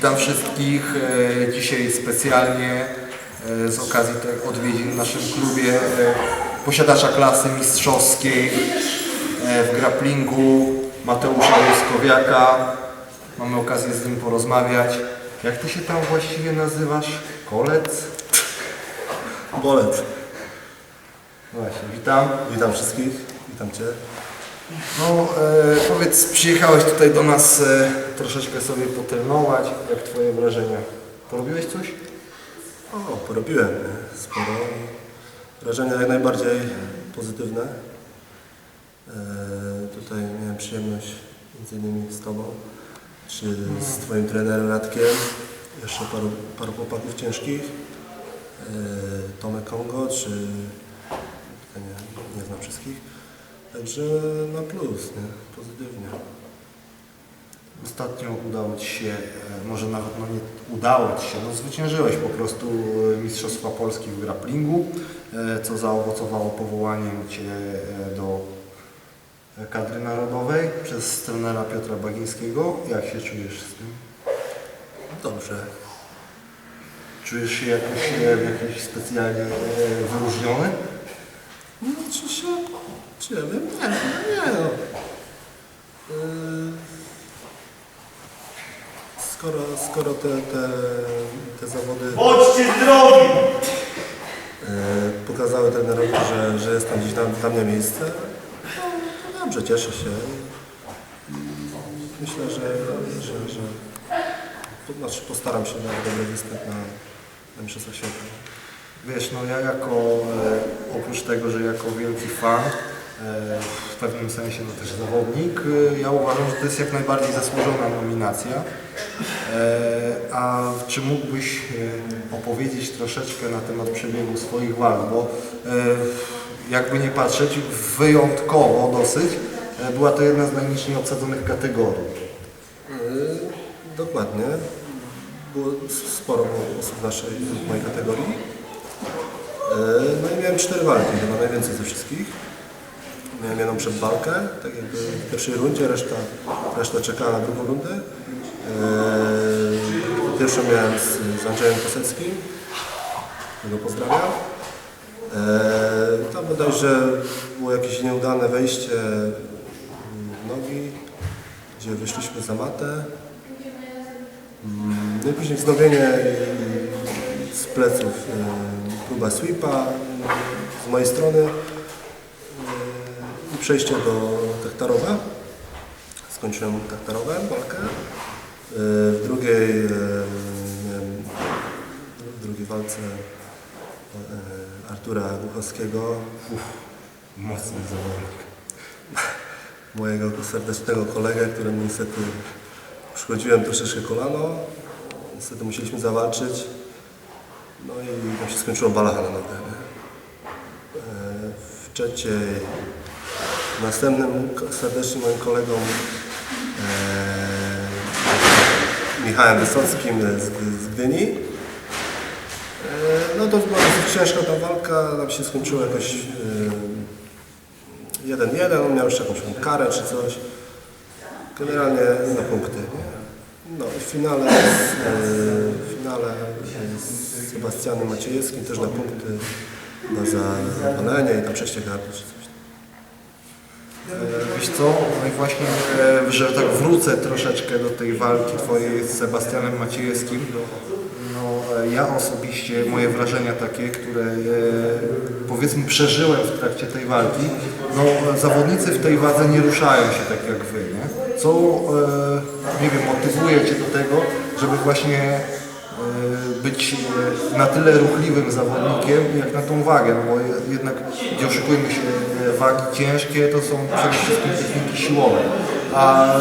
Witam wszystkich. E, Dzisiaj specjalnie e, z okazji tych odwiedzin w naszym klubie e, posiadacza klasy mistrzowskiej w grapplingu Mateusza Łuskowiaka. Mamy okazję z nim porozmawiać. Jak ty się tam właściwie nazywasz? Kolec? Bolec. Właśnie, witam. Witam wszystkich. Witam Cię. No e, powiedz, przyjechałeś tutaj do nas e, troszeczkę sobie potrenować. Jak twoje wrażenia? Porobiłeś coś? O, porobiłem sporo. Wrażenia jak najbardziej pozytywne. E, tutaj miałem przyjemność między innymi z Tobą, czy z Twoim trenerem Radkiem, jeszcze paru, paru chłopaków ciężkich. E, Tomek Kongo, czy nie, nie znam wszystkich. Także na plus, nie? pozytywnie. Ostatnio udało Ci się, e, może nawet no nie udało Ci się, no zwyciężyłeś po prostu e, Mistrzostwa Polski w grapplingu, e, co zaowocowało powołaniem Cię e, do kadry narodowej przez trenera Piotra Bagińskiego. Jak się czujesz z tym? Dobrze. Czujesz się jakoś, e, w jakiś specjalnie e, wyróżniony? No, czy się... Czy ja wiem? Nie, no nie no. Yy, Skoro, skoro te, te, te zawody Bądźcie zdrowi! yy, pokazały trenerowi, że, że jest tam gdzieś tam, tam nie miejsce, no, to dobrze, cieszę się. Myślę, że, że, że to znaczy postaram się na dobry występ na, na Mistrzostwach Świata. Wiesz, no ja jako, e, oprócz tego, że jako wielki fan, w pewnym sensie no też zawodnik, ja uważam, że to jest jak najbardziej zasłużona nominacja. E, a czy mógłbyś e, opowiedzieć troszeczkę na temat przebiegu swoich walk, bo e, jakby nie patrzeć, wyjątkowo dosyć, była to jedna z najniżej obsadzonych kategorii. Dokładnie. Było sporo osób w naszej, w mojej kategorii. No i miałem cztery walki, chyba najwięcej ze wszystkich. Miałem jedną przedwalkę, tak jakby w pierwszej rundzie, reszta, reszta czekała na drugą rundę. Yy, Pierwszą miałem z, z Andrzejem Koseckim, którego pozdrawiam. Yy, Tam bodajże było jakieś nieudane wejście w nogi, gdzie wyszliśmy za matę. Mm, No i później wznowienie z pleców, y, próba sweepa z mojej strony przejście do Taktarowa. Skończyłem Taktarowem walkę. Y, W drugiej, miałem w drugiej walce y, Artura Głuchowskiego, Mocny zawodnik. mojego serdecznego kolegę, któremu niestety uszkodziłem troszeczkę kolano. Niestety musieliśmy zawalczyć. No i tam się skończyło balacha na nogę. E, W trzeciej następnym serdecznym moim kolegą e, Michałem Wysockim z, z Gdyni. E, No to była dosyć ciężka ta walka, tam się skończyło jakoś e, jeden jeden, on miał jeszcze jakąś karę czy coś. Generalnie na punkty. No i w finale, z, e, finale z Sebastianem Maciejewskim też na punkty no, za zapalenie i tam przejście Wiesz co, no i właśnie, e, że tak wrócę troszeczkę do tej walki twojej z Sebastianem Maciejewskim. No, e, ja osobiście, moje wrażenia takie, które e, powiedzmy przeżyłem w trakcie tej walki, no e, zawodnicy w tej wadze nie ruszają się tak jak wy, nie? Co, e, nie wiem, motywuje cię do tego, żeby właśnie e, być e, na tyle ruchliwym zawodnikiem jak na tą wagę, no bo je- jednak nie oszukujmy się, e, wagi ciężkie to są przede wszystkim techniki siłowe, a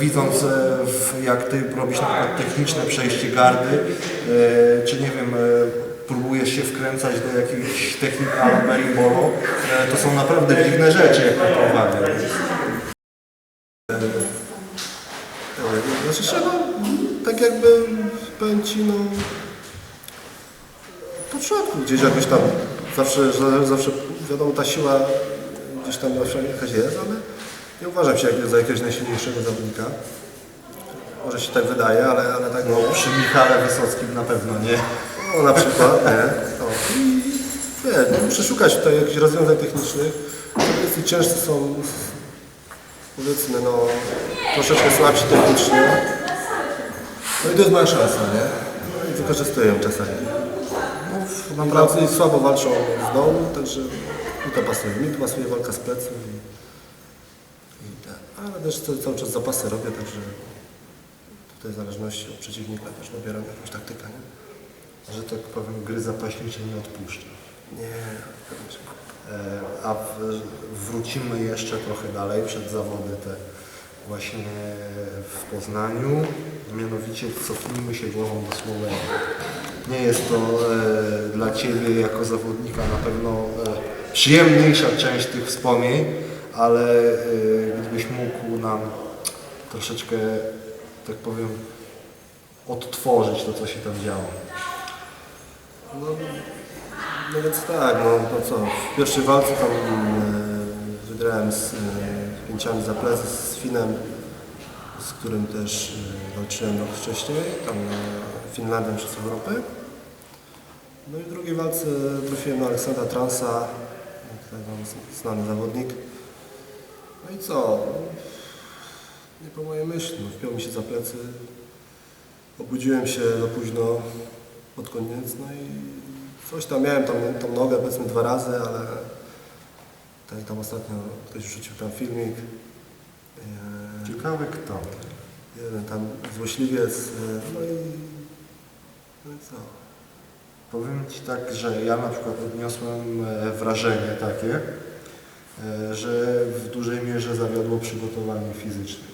widząc e, jak ty robisz na przykład techniczne przejście gardy, czy nie wiem, próbujesz się wkręcać do jakichś technik ala e, to są naprawdę dziwne rzeczy jak na tą wagę. Znaczy no, tak jakby powiem Ci, no, po środku gdzieś jakoś tam, zawsze, zawsze wiadomo, ta siła gdzieś tam zawsze jakaś jest, ale nie uważam się za jakiegoś najsilniejszego zawodnika. może się tak wydaje, ale, ale tak No, nie. przy Michale Wysockim na pewno nie. No na przykład, nie? No. I no, muszę szukać tutaj jakichś rozwiązań technicznych. Jeśli ciężcy są, powiedzmy, no, troszeczkę słabsi technicznie. No i to jest moja szansa, nie? No i wykorzystuję ją czasami. Naprawdę naprawdę słabo walczą z dołu, także mi to pasuje. Mi to pasuje walka z pleców i, i tak. Ale też cały, czas zapasy robię, także tutaj w zależności od przeciwnika też dobieram jakąś taktykę, nie? że tak powiem, gry zapaśnicze nie odpuszcza. Nie. E, A wrócimy jeszcze trochę dalej, przed zawody te właśnie w Poznaniu. Mianowicie cofnijmy się głową do Słowenii. Nie jest to e, dla Ciebie jako zawodnika na pewno e, przyjemniejsza część tych wspomnień, ale e, gdybyś mógł nam troszeczkę, tak powiem, odtworzyć to, co się tam działo. No, no więc tak, no, no co, w pierwszej walce tam wygrałem z pięciami za plecy z Finem, z którym też e, walczyłem rok wcześniej, tam na Finlandię przez Europę. No i w drugiej walce trafiłem na Aleksandra Transa, tutaj mam z- znany zawodnik. No i co, nie po mojej myśli, no, wpiął mi się za plecy, obudziłem się za późno pod koniec, no i coś tam miałem tam, tą nogę powiedzmy dwa razy, ale tak tam ostatnio ktoś wrzucił tam filmik. Ciekawe kto. Jeden tam złośliwiec, e, no i, no i co? Powiem Ci tak, że ja na przykład odniosłem e, wrażenie takie, e, że w dużej mierze zawiodło przygotowanie fizyczne.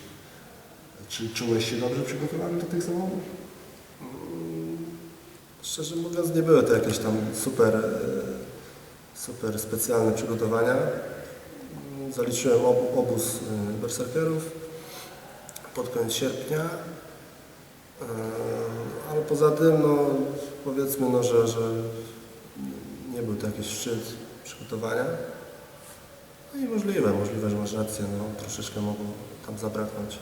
Czy czułeś się dobrze przygotowany do tych zawodów? Mm, Szczerze mówiąc nie były to jakieś tam super, super specjalne przygotowania. Mm, Zaliczyłem ob, obóz berserkerów pod koniec sierpnia. E, Ale poza tym, no, powiedzmy, no, że, że nie był to jakiś szczyt przygotowania. No i możliwe, możliwe, że masz rację, no, troszeczkę mogło tam zabraknąć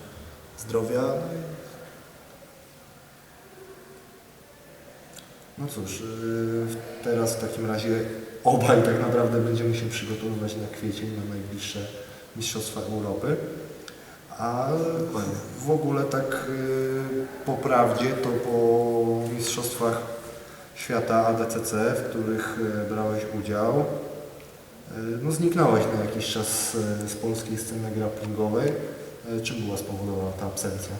zdrowia. No No cóż, y, teraz w takim razie obaj tak naprawdę będziemy się przygotowywać na kwiecień, na najbliższe Mistrzostwa Europy. A w ogóle tak y, po prawdzie to po Mistrzostwach Świata ADCC, w których y, brałeś udział, y, no zniknąłeś na jakiś czas z polskiej sceny grapplingowej. Czym była spowodowana ta absencja?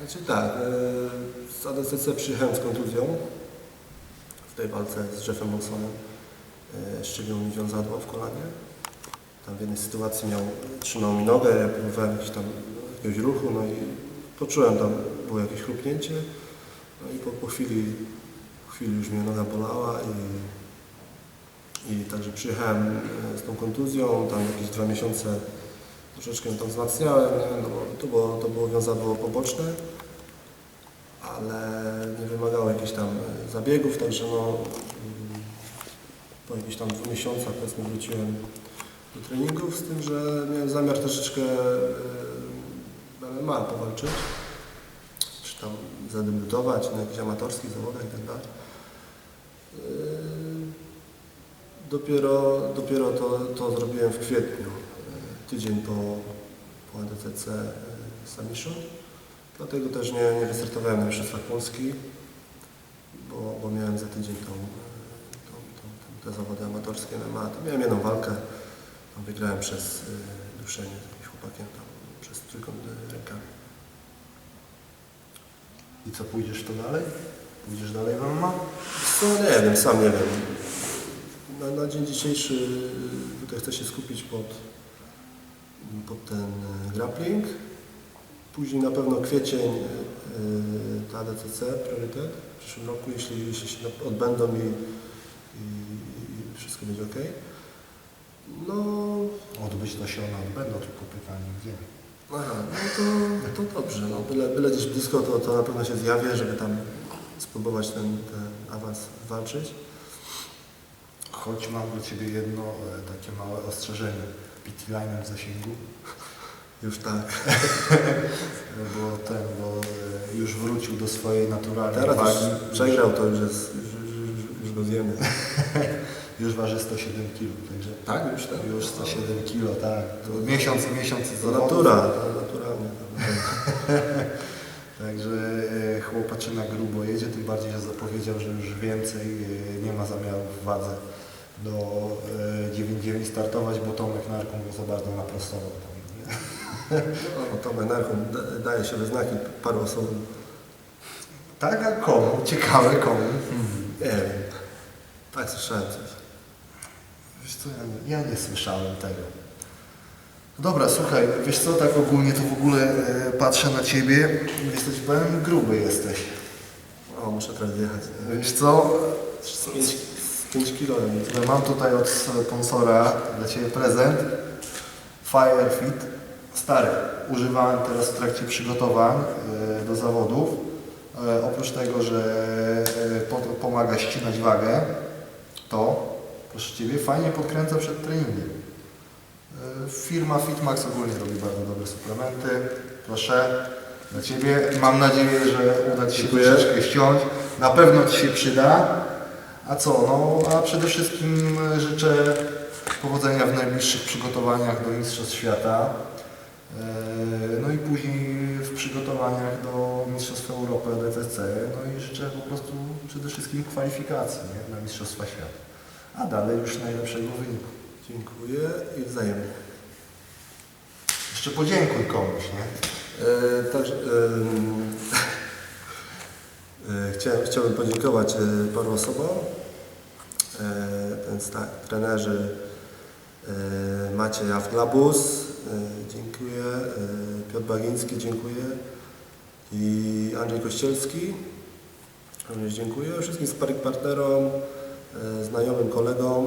Znaczy tak, z ADCC przyjechałem z kontuzją w tej walce z Jeffem Szczelił mi wiązadło w kolanie. Tam w jednej sytuacji miał, trzymał mi nogę, ja próbowałem jakiś tam, jakiegoś ruchu, no i poczułem tam, było jakieś chrupnięcie. No i po, po chwili, chwili już mnie noga bolała i, i także przyjechałem e, z tą kontuzją, tam jakieś dwa miesiące troszeczkę tam wzmacniałem, nie? no to było, to było wiązadło poboczne, ale nie wymagało jakichś tam e, zabiegów, także no, mm, po jakichś tam dwóch miesiącach powiedzmy wróciłem do treningów, z tym, że miałem zamiar troszeczkę e, MMA powalczyć, czy tam zadebiutować na jakichś amatorskich zawodach i tak. E, Dopiero, dopiero to, to zrobiłem w kwietniu, e, tydzień po, po ADCC e, Submission. Dlatego też nie, nie wystartowałem na Mistrzostwach Polski, bo, bo miałem za tydzień tą, e, tą, tą, tą, te zawody amatorskie MMA. To miałem jedną walkę, wygrałem przez duszenie z jakimś chłopakiem tam przez trójkąt e, rękami. I co, pójdziesz to dalej? Pójdziesz dalej w MMA? Co nie wiem, sam nie wiem. Na, na dzień dzisiejszy y, tutaj chcę się skupić pod, pod ten y, grappling. Później na pewno kwiecień y, y, ta ADCC, priorytet w przyszłym roku, jeśli, jeśli się odbędą i, i, i wszystko będzie ok. No, Odbyć to się one odbędą, tylko pytanie gdzie. aha, no to, to dobrze. No, byle, byle gdzieś blisko, to, to na pewno się zjawię, żeby tam spróbować ten, ten awans walczyć. Choć mam do Ciebie jedno e, takie małe ostrzeżenie. PT Line w zasięgu. Już tak. bo ten, bo e, już wrócił do swojej naturalnej Teraz wagi. już przegrał, to już jest, już, już, już go zjemy. Już waży 107 kg, także Tak, już tak. już 107 kg, tak. To miesiąc, miesiąc To natura, to naturalnie. Także e, chłopaczyna grubo jedzie, tym bardziej, że zapowiedział, że już więcej e, nie ma zamiaru w wadze do e, 9-9 startować, bo Tomek Narką go za bardzo naprostował. Nie? No, to Menarchum daje się we znaki paru osobom. Tak, a komu? Ciekawe komu. Nie wiem. Tak słyszałem coś. Wiesz co, ja, nie- ja nie słyszałem tego. Dobra, słuchaj, wiesz co, tak ogólnie to w ogóle e, patrzę na Ciebie, jesteś powiem gruby jesteś. O, muszę teraz jechać. Wiesz co, Z 5, z 5 kilo. ja mam tutaj od sponsora dla Ciebie prezent. Firefit. Stary, używałem teraz w trakcie przygotowań e, do zawodów. E, oprócz tego, że e, po, pomaga ścinać wagę, to, proszę Ciebie, fajnie podkręca przed treningiem. E, Firma Fitmax ogólnie robi bardzo dobre suplementy. Proszę, dla Ciebie. Mam nadzieję, że uda Ci się Dziękuję. troszeczkę ściąć. Na pewno Ci się przyda. A co? No, a przede wszystkim e, życzę powodzenia w najbliższych przygotowaniach do Mistrzostw Świata. E, No i później w przygotowaniach do Mistrzostw Europy DTC. No i życzę po prostu przede wszystkim kwalifikacji nie? na Mistrzostwa Świata. A dalej już najlepszego wyniku. Dziękuję i wzajemnie. Jeszcze podziękuj komuś, nie? E, także em, e, chciałem, chciałbym podziękować e, paru osobom. E, trenerzy e, Maciej Aftlabus, e, dziękuję. E, Piotr Bagiński, dziękuję. I Andrzej Kościelski, również dziękuję. Wszystkim sparring partnerom, e, znajomym kolegom.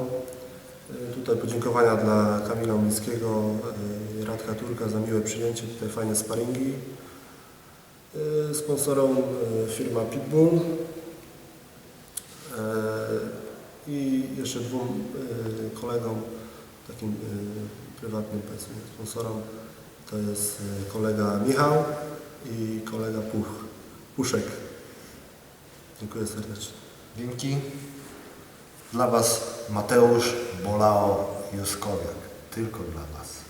E, Tutaj podziękowania dla Kamila Ulickiego e, Radka Turka za miłe przyjęcie, tutaj fajne sparingi. E, Sponsorom e, firma Pitbull E, i jeszcze dwóm e, kolegom, takim e, prywatnym sponsorom. To jest e, kolega Michał i kolega Puch, Puszek. Dziękuję serdecznie. Dzięki. Dla Was Mateusz Bolao Juskowiak. Tylko dla Was.